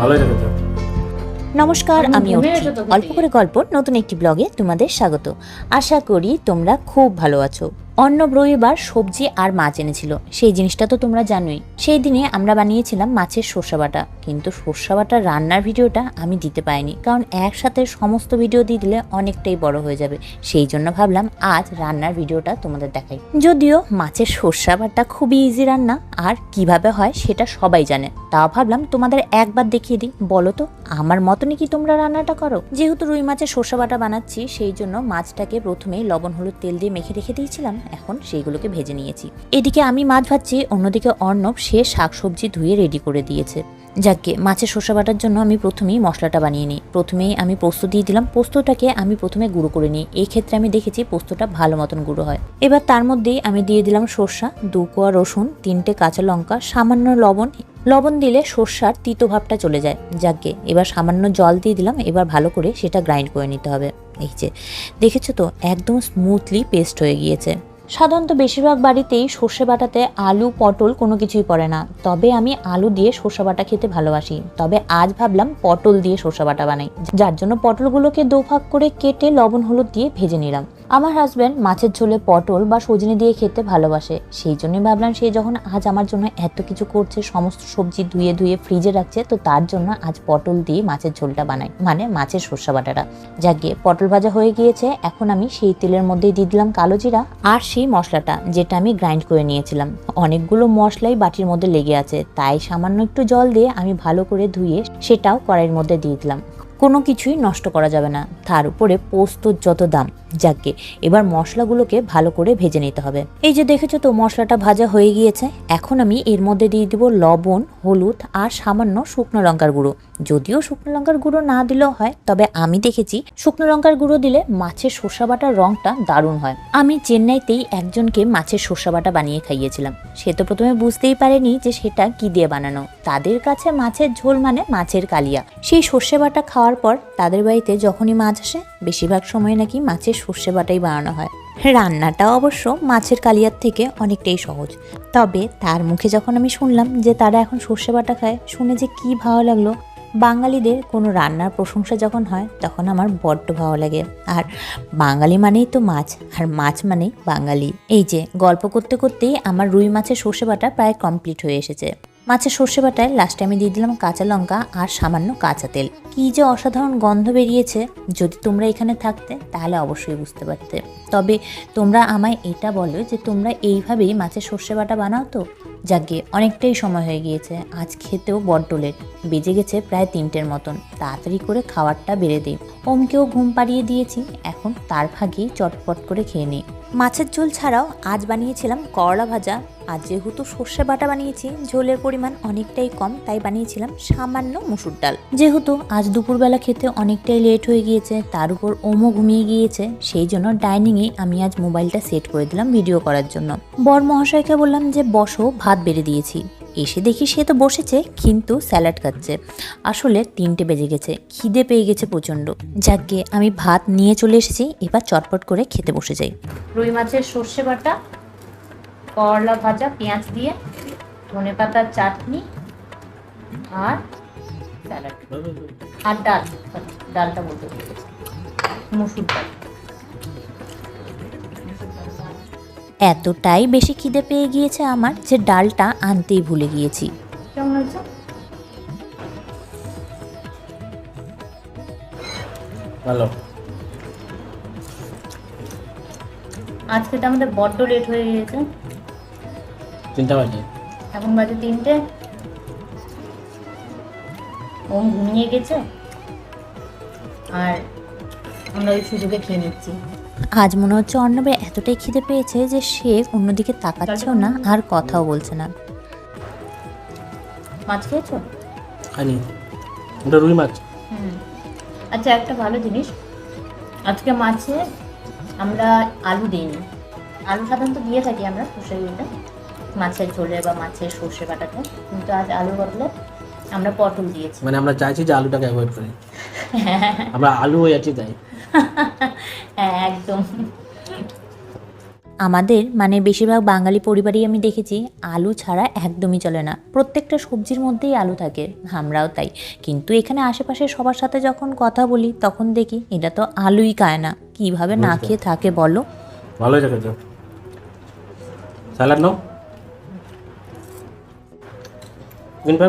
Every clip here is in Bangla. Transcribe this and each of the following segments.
থাকে নমস্কার আমি অর্থি। অল্প করে গল্প নতুন একটি ব্লগে তোমাদের স্বাগত। আশা করি তোমরা খুব ভালো আছো। অর্ণব রবিবার সবজি আর মাছ এনেছিল। সেই জিনিসটা তো তোমরা জানোই। সেই দিনে আমরা বানিয়েছিলাম মাছের সর্ষা বাটা। কিন্তু সর্ষা বাটা রান্নার ভিডিওটা আমি দিতে পাইনি কারণ একসাথে সমস্ত ভিডিও দিয়ে দিলে অনেকটাই বড় হয়ে যাবে। সেই জন্য ভাবলাম আজ রান্নার ভিডিওটা তোমাদের দেখাই। যদিও মাছের সর্ষা বাটা খুবই ইজি রান্না, আর কীভাবে হয় সেটা সবাই জানে। তাও ভাবলাম তোমাদের একবার দেখিয়ে দিই। বলো তো, আমার মতনই কি তোমরা রান্নাটা করো? যেহেতু রুই মাছের সর্ষা বাটা বানাচ্ছি, সেই জন্য মাছটাকে প্রথমেই লবণ, হলুদ, তেল দিয়ে মেখে রেখে দিয়েছিলাম। এখন সেইগুলোকে ভেজে নিয়েছি। এদিকে আমি মাছ ভাজছি, অন্যদিকে অর্ণব সে শাকসবজি ধুয়ে রেডি করে দিয়েছে। যাকে মাছের শসা বাটার জন্য আমি প্রথমেই মশলাটা বানিয়ে নিই। প্রথমেই আমি পোস্ত দিয়ে দিলাম। পোস্তটাকে আমি প্রথমে গুঁড়ো করে নিই। এই ক্ষেত্রে আমি দেখেছি পোস্তটা ভালো মতন গুঁড়ো হয়। এবার তার মধ্যেই আমি দিয়ে দিলাম সর্ষা, দু কোয়া রসুন, তিনটে কাঁচা লঙ্কা, সামান্য লবণ। লবণ দিলে সর্ষার তিতো ভাবটা চলে যায়। যাকে এবার সামান্য জল দিয়ে দিলাম। এবার ভালো করে সেটা গ্রাইন্ড করে নিতে হবে। এই যে, দেখেছ তো? একদম স্মুথলি পেস্ট হয়ে গিয়েছে। সাধারণত বেশিরভাগ বাড়িতেই সর্ষে বাটাতে আলু, পটল কোনো কিছুই পড়ে না। তবে আমি আলু দিয়ে সর্ষে বাটা খেতে ভালোবাসি। তবে আজ ভাবলাম পটল দিয়ে সর্ষে বাটা বানাই। যার জন্য পটলগুলোকে দোভাগ করে কেটে লবণ, হলুদ দিয়ে ভেজে নিলাম। আমার হাজব্যান্ড মাছের ঝোলে পটল বা সজনে দিয়ে খেতে ভালোবাসে। সেই জন্যই ভাবলাম সে যখন আজ আমার জন্য এত কিছু করছে, সমস্ত সবজি ধুয়ে ধুয়ে ফ্রিজে রাখছে, তো তার জন্য আজ পটল দিয়ে মাছের ঝোলটা বানাই। মানে মাছের সর্ষে বাটাটা। যা গিয়ে পটল ভাজা হয়ে গিয়েছে, এখন আমি সেই তেলের মধ্যেই দিয়ে দিলাম কালো জিরা আর সেই মশলাটা, যেটা আমি গ্রাইন্ড করে নিয়েছিলাম। অনেকগুলো মশলাই বাটির মধ্যে লেগে আছে, তাই সামান্য একটু জল দিয়ে আমি ভালো করে ধুয়ে সেটাও কড়াইয়ের মধ্যে দিয়ে দিলাম। কোনো কিছুই নষ্ট করা যাবে না। তার উপরে পোস্তর যত দাম যাকে এবার মশলাগুলোকে ভালো করে ভেজে নিতে হবে। এই যে দেখেছ তো, মশলাটা ভাজা হয়ে গিয়েছে। এখন আমি এর মধ্যে দিয়ে দিব লবণ, হলুদ আর সামান্য শুকনো লঙ্কার গুঁড়ো। যদিও শুকনো লঙ্কার গুঁড়ো না দিলেও হয়, তবে আমি দেখেছি শুকনো লঙ্কার গুঁড়ো দিলে মাছের শসা বাটার রংটা দারুণ হয়। আমি চেন্নাইতেই একজনকে মাছের শসা বাটা বানিয়ে খাইয়েছিলাম। সে তো প্রথমে বুঝতেই পারেনি যে সেটা কি দিয়ে বানানো। তাদের কাছে মাছের ঝোল মানে মাছের কালিয়া। সেই সর্ষে বাটা খাওয়ার পর তাদের বাড়িতে যখনই মাছ আসে, বেশিরভাগ সময় নাকি মাছের সর্ষে বাটাই বানানো হয়। রান্নাটা অবশ্য মাছের কালিয়ার থেকে অনেকটাই সহজ। তবে তার মুখে যখন আমি শুনলাম যে তারা এখন সর্ষে বাটা খায়, শুনে যে কি ভালো লাগল, বাঙালিদের কোনো রান্নার প্রশংসা যখন হয়, তখন আমার বড্ড ভালো লাগে। আর বাঙালি মানেই তো মাছ, আর মাছ মানেই বাঙালি। এই যে, গল্প করতে করতেই আমার রুই মাছের সর্ষে বাটা প্রায় কমপ্লিট হয়ে এসেছে। মাছের সর্ষে বাটায় লাস্টে আমি দিয়ে দিলাম কাঁচা লঙ্কা আর সামান্য কাঁচা তেল। কী যে অসাধারণ গন্ধ বেরিয়েছে, যদি তোমরা এখানে থাকতে, তাহলে অবশ্যই বুঝতে পারতে। তবে তোমরা আমায় এটা বলো যে, তোমরা এইভাবেই মাছের সর্ষে বাটা বানাও তো? যাকে অনেকটাই সময় হয়ে গিয়েছে, আজ খেতেও বড্ড লেট বেজে গেছে প্রায় তিনটের মতন। তাড়াতাড়ি করে খাবারটা বেড়ে দিই। ওমকেও ঘুম পাড়িয়ে দিয়েছি, এখন তার ভাগেই চটপট করে খেয়ে নিই। মাছের ঝোল ছাড়াও আজ বানিয়েছিলাম করলা ভাজা। আর যেহেতু সর্ষে বাটা বানিয়েছি, ঝোলের পরিমাণ অনেকটাই কম, তাই বানিয়েছিলাম সামান্য মুসুর ডাল। যেহেতু আজ দুপুরবেলা খেতে অনেকটাই লেট হয়ে গিয়েছে, তার উপর ওমো ঘুমিয়ে গিয়েছে, সেই জন্য ডাইনিংয়ে আমি আজ মোবাইলটা সেট করে দিলাম ভিডিও করার জন্য। বর মহাশয়কে বললাম যে, বসো, ভাত বেড়ে দিয়েছি। এসে দেখি সে তো বসেছে, কিন্তু স্যালাড খাচ্ছে। আসলে তিনটে বেজে গেছে, খিদে পেয়ে গেছে প্রচণ্ড। যাকে আমি ভাত নিয়ে চলে এসেছি, এবার চটপট করে খেতে বসে যাই। রুই মাছের সর্ষে বাটা, করলা ভাজা, পেঁয়াজ দিয়ে, ধনে পাতার চাটনি আর স্যালাড। আর ডাল, ডালটা বলতে মুসুর ডাল। এতটাই বেশি খিদে পেয়ে গিয়েছে আমার যে ডালটা আনতেই ভুলে গিয়েছি। কেমন হয়েছে? ভালো। আজকে তো আমাদের বড্ড লেট হয়ে গিয়েছে। তিনটা বাজে। এখন বাজে তিনটে। ওম ঘুমিয়ে গেছে। আর আমরা ওই সুযোগে খেয়ে নিচ্ছি। আজ মনে হচ্ছে অর্ণবের এতটাই খিদে পেয়েছে যে সে অন্যদিকে তাকাচ্ছেও না আর কথাও বলছে না। মাছ খেয়েছো? খাইনি। ওটা রুই মাছ। আচ্ছা একটা ভালো জিনিস। আজকে মাছে আমরা আলু দিইনি। আলু সাধারণত দিয়ে থাকি আমরা সর্ষে মাছের ঝোলে বা মাছের সর্ষে বাটাতে। কিন্তু আজ আলু বদলে আমরা পটল দিয়েছি। মানে আমরা চাইছি যে আলুটাকে অ্যাভয়েড করি। আমরা আলু হয়ে আছি তাই। হ্যাঁ একদম। আমাদের মানে বেশিরভাগ বাঙালি পরিবারেই আমি দেখেছি আলু ছাড়া একদমই চলে না। প্রত্যেকটা সবজির মধ্যেই আলু থাকে আমরাও তাই। কিন্তু এখানে আশেপাশে সবার সাথে যখন কথা বলি তখন দেখি এটা তো আলুই খায় না। কীভাবে না খেয়ে থাকে বলো? ভালো হয়েছে খেতে। স্যালাড নাও।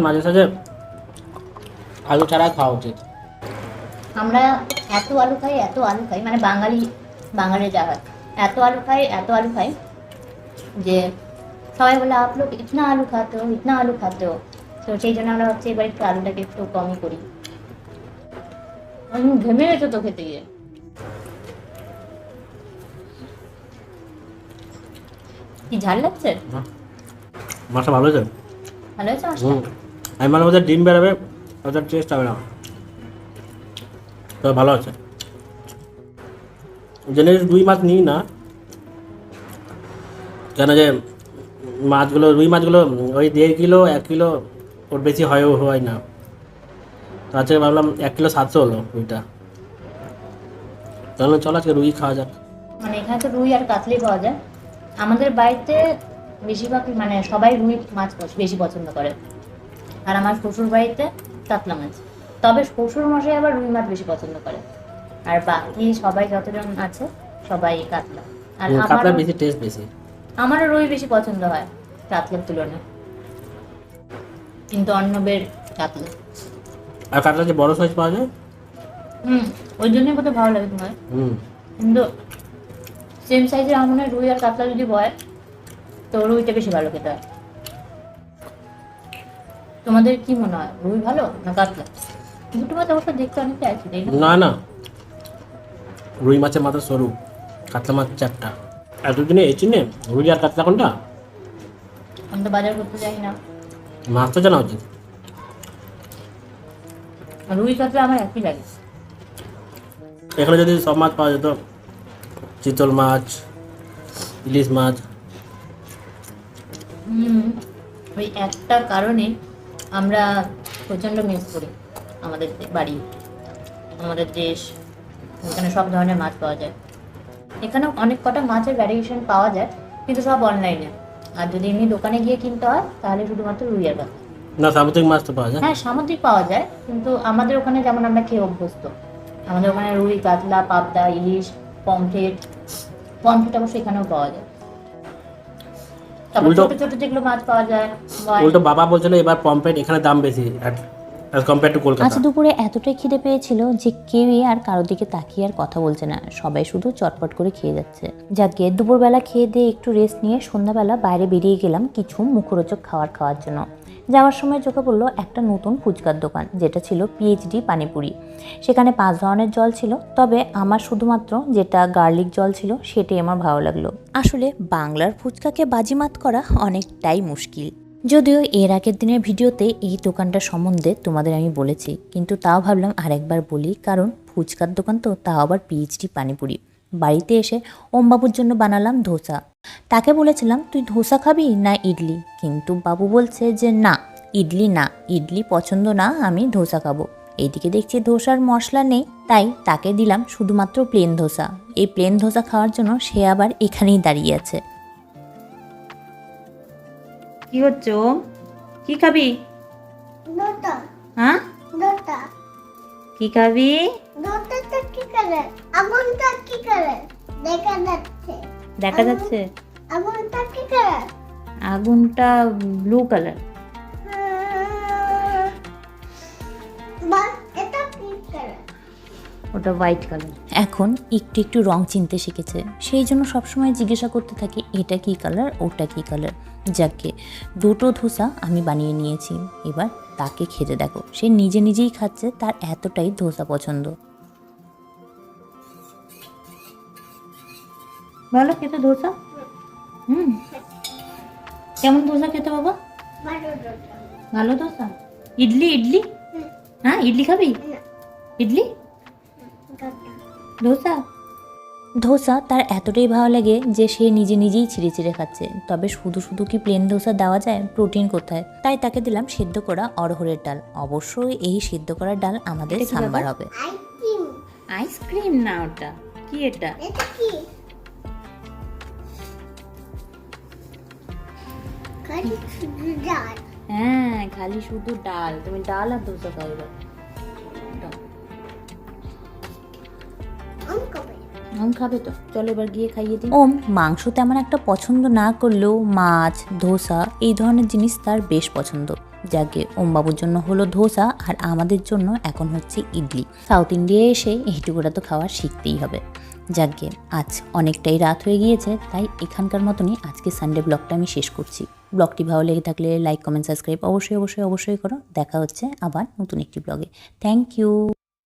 মাঝে সাঝে আলু ছাড়া খাওয়া উচিত। আমরা এত আলু খাই এত আলু খাই মানে বাঙালি বাঙালি যা হয় এত আলু খাই এত আলু খাই যে সবাই বলে আপ লোক ইতনা আলু খাতে हो ইতনা আলু খাতে তো সেই জন্য আমরা হচ্ছে এবার একটু আলুটাকে একটু কমই করি। আমি ঘেমে গেছো তো খেতে গিয়ে? কি ঝাল লাগছে? মাছটা ভালো হয়েছে? ভালো হয়েছে আমি মানে ওদের ডিম বেরোবে ওদের টেস্ট হবে না তো ভালো আছে। জেনে রুই মাছ নিই না। কেন যে মাছগুলো, রুই মাছগুলো ওই দেড় কিলো, এক কিলো ওর বেশি হয় হয় না। তার থেকে ভাবলাম এক কিলো সাতশো হলো রুইটা। তাহলে চল আজকে রুই খাওয়া যাক। মানে এখানে তো রুই আর কাতলি পাওয়া যায়। আমাদের বাড়িতে বেশিরভাগ মানে সবাই রুই মাছ বেশি পছন্দ করে। আর আমার শ্বশুর বাড়িতে কাতলা মাছ তবে শ্বশুর মশাই আবার রুই মাছ বেশি পছন্দ করে। আর বাকি সবাই যতজন আছে সবাই কাতলা। আর আমারও বেশি টেস্ট বেশি। আমারও রুই বেশি পছন্দ হয় কাতলার তুলনায়। কিন্তু অন্নবের কাতলা। আর কাতলা যে বড় সাইজ পাওয়া যায়? হুম ওই জন্যই বোধহয় ভালো লাগে তোমার। হুম। কিন্তু সেম সাইজের আমার রুই আর কাতলা যদি বয় তো রুইটা বেশি ভালো খেতে হয়। তোমাদের কি মনে হয়? রুই ভালো না কাতলা দুটো মাছ অবশ্য দেখতে অনেকটা আছে না? না রুই মাছের মাথা সরু কাতলা মাছ চারটা। এতদিনে এই চিনে রুই আর কাতলা কোনটা? আমি তো বাজার করতে যাই না। মাছ তো জানা উচিত। রুই কাতলা আমার একই লাগে। এখানে যদি সব মাছ পাওয়া যেত চিতল মাছ ইলিশ মাছ। হুম ওই একটা কারণে আমরা প্রচণ্ড মিস করি আমাদের বাড়ি আমাদের দেশ এখানে সব ধরনের মাছ পাওয়া যায়। এখানে অনেক কটা মাছের ভ্যারিয়েশন পাওয়া যায় কিন্তু সব অনলাইনে আর যদি এমনি দোকানে গিয়ে কিনতে হয় তাহলে শুধুমাত্র রুই আর কাতলা না সামুদ্রিক মাছ তো পাওয়া যায়। হ্যাঁ সামুদ্রিক পাওয়া যায় কিন্তু আমাদের ওখানে যেমন আমরা খেয়ে অভ্যস্ত। আমাদের ওখানে রুই কাতলা পাবদা ইলিশ পমফ্রেট পমফ্রেট অবশ্য এখানেও পাওয়া যায়। তারপর উল্টো- ছোট ছোট যেগুলো মাছ পাওয়া যায় উল্টো বাবা বলছিল এবার পম্পেট এখানে দাম বেশি অ্যাজ কম্পেয়ার টু কলকাতা। আজ দুপুরে এতটাই খিদে পেয়েছিল যে কেউই আর কারোর দিকে তাকিয়ে আর কথা বলছে না। সবাই শুধু চটপট করে খেয়ে যাচ্ছে। যাকে দুপুরবেলা খেয়ে দিয়ে একটু রেস্ট নিয়ে সন্ধ্যাবেলা বাইরে বেরিয়ে গেলাম কিছু মুখরোচক খাবার খাওয়ার জন্য। যাওয়ার সময় চোখে পড়ল একটা নতুন ফুচকার দোকান, যেটা ছিল পিএইচডি পানিপুরি। সেখানে পাঁচ ধরনের জল ছিল, তবে আমার শুধুমাত্র যেটা গার্লিক জল ছিল, সেটাই আমার ভালো লাগল। আসলে বাংলার ফুচকাকে বাজিমাত করা অনেকটাই মুশকিল। যদিও এর আগের দিনের ভিডিওতে এই দোকানটা সম্বন্ধে তোমাদের আমি বলেছি, কিন্তু তাও ভাবলাম আরেকবার বলি, কারণ ফুচকার দোকান তো, তাও আবার পিএইচডি পানিপুরি। বাড়িতে এসে ওমবাবুর জন্য বানালাম ধোসা। তাকে বলেছিলাম তুই ধোসা খাবি না ইডলি? কিন্তু বাবু বলছে যে না ইডলি না ইডলি পছন্দ না আমি ধোসা খাব। এইদিকে দেখছি ধোসার মশলা নেই তাই তাকে দিলাম শুধুমাত্র প্লেন ধোসা। এই প্লেন ধোসা খাওয়ার জন্য সে আবার এখানেই দাঁড়িয়ে আছে। কি হচ্ছে ও কি খাবি? হ্যাঁ? কি খাবি? দুটোটা কি কালার আগুনটা কি কালার দেখা যাচ্ছে। দেখা যাচ্ছে? আগুনটা কি কালার আগুনটা ব্লু কালার ওটা হোয়াইট কালার এখন একটু একটু রং চিনতে শিখেছে। সেই জন্য সবসময় জিজ্ঞাসা করতে থাকি এটা কি কালার ওটা কি কালার যাকে দুটো ধোসা আমি বানিয়ে নিয়েছি। এবার তাকে খেতে দেখো। সে নিজে নিজেই খাচ্ছে তার এতটাই ধোসা পছন্দ। ভালো খেতে ধোসা? হুম। কেমন ধোসা খেতে বাবা? ভালো ধোসা? ইডলি ইডলি? হ্যাঁ ইডলি খাবি? ইডলি? ধোসা? ধোসা তার এতটাই ভালো লাগে যে সে নিজে নিজেই ছিঁড়ে ছিঁড়ে খাচ্ছে। তবে শুধু শুধু কি প্লেন ধোসা দেওয়া যায়? প্রোটিন কোথায়? তাই তাকে দিলাম সেদ্ধ করা অরহরের ডাল। অবশ্যই এই সেদ্ধ করা ডাল আমাদের সাম্বার হবে। আইসক্রিম আইসক্রিম না ওটা। কি এটা? এটা কি? হ্যাঁ খালি শুধু ডাল। তুমি ডাল আর ধোসা কবে আম খাবে। তো। চলো এবার গিয়ে খাইয়ে দিই। ওম মাংস তেমন একটা পছন্দ না করলেও মাছ ধোসা এই ধরনের জিনিস তার বেশ পছন্দ। যাকে ওম বাবুর জন্য হলো ধোসা আর আমাদের জন্য এখন হচ্ছে ইডলি। সাউথ ইন্ডিয়ায় এসে এইটুকুটা তো খাওয়া শিখতেই হবে। যাকে আজ অনেকটাই রাত হয়ে গিয়েছে, তাই এখানকার মতনই আজকে সানডে ব্লগটা আমি শেষ করছি। ব্লগটি ভালো লেগে থাকলে লাইক কমেন্ট সাবস্ক্রাইব অবশ্যই অবশ্যই অবশ্যই করো। দেখা হচ্ছে আবার নতুন একটি ব্লগে থ্যাংক ইউ